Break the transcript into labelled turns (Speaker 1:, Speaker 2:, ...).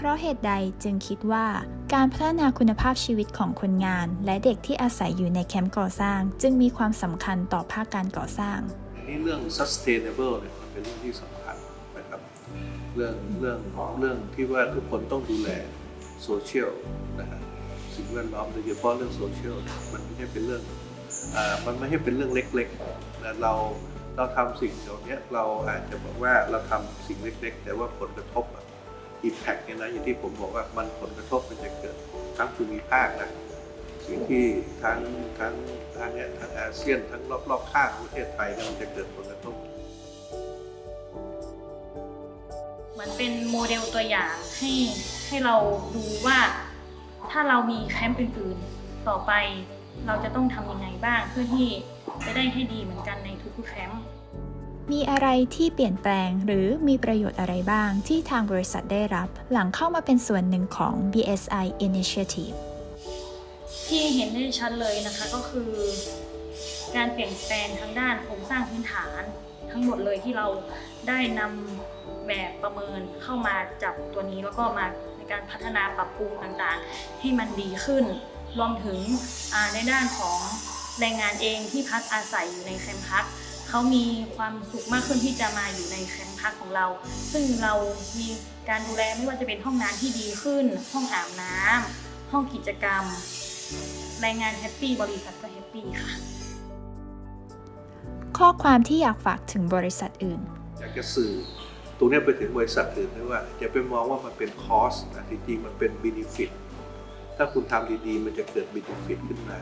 Speaker 1: เพราะเหตุใดจึงคิดว่าการพัฒนาคุณภาพชีวิตของคนงาน และเด็กที่อาศัยอยู่ในแคมป์ก่อสร้าง จึงมีความสำคัญต่อภาคการก่อสร้าง
Speaker 2: นนี้เรื่อง sustainable เนี่ยมันเป็นเรื่องที่สำคัญนะครับเรื่องเรื่องเรื่องที่ว่าทุกคนต้องดูแลโซเชียลนะฮะสิ่งแวดล้อมโดยเฉพาะเรื่องโซเชียลมันไม่ใช่เป็นเรื่องอ่ามันไม่ใช่เป็นเรื่องเล็กๆนะเราเราทำสิ่งเหล่านี้เราอาจจะบอกว่าเราทำสิ่งเล็กๆ แต่ว่าผลกระทบ อิมแพกเนี่ยนะอย่างที่ผมบอกว่ามันผลกระทบมันจะเกิดทั้งภูมิภาคนะสิ่งที่ทั้งทั้งทั้งเนี้ยทั้งอาเซียนทั้งรอบๆข้างประเทศไทยเนี่ยมันจะเกิดผลกระทบ
Speaker 3: เหมือนเป็นโมเดลตัวอย่างให้ให้เราดูว่าถ้าเรามีแคมป์อื่นๆต่อไป เราจะต้องทำยังไงบ้างเพื่อที่จะได้ให้ดีเหมือนกันในทุกๆแคมป์
Speaker 1: มีอะไรที่เปลี่ยนแปลงหรือมีประโยชน์อะไรบ้างที่ทางบริษัทได้รับหลังเข้ามาเป็นส่วนหนึ่งของ BSI Initiative
Speaker 3: ที่เห็นได้ชัดเลยนะคะก็คือ การเปลี่ยนแปลงทางด้านโครงสร้างพื้นฐาน ทั้งหมดเลยที่เราได้นำแบบประเมินเข้ามาจับตัวนี้แล้วก็มาในการพัฒนาปรับปรุงต่างๆ ให้มันดีขึ้น รวมถึงในด้านของแรงงานเองที่พักอาศัยอยู่ในแคมป์พัก เขามีความสุขมากขึ้นที่จะมาอยู่ในแคมป์พักของเรา ซึ่งเรามีการดูแลไม่ว่าจะเป็นห้องน้ำที่ดีขึ้น ห้องอาบน้ำห้องกิจกรรมแรงงานแฮปปี้บริษัทก็แฮปปี้ค่ะ
Speaker 1: ข้อความที่อยากฝากถึงบริษัทอื่น
Speaker 2: อยากจะสื่อตรงเนี้ยไปถึงบริษัทอื่นด้วยว่าอย่าไปมองว่ามันเป็นคอสนะจริงๆมันเป็น b บ n ฟิตถ้าคุณทำดีๆ มันจะเกิด b บ n ฟิตขึ้นมา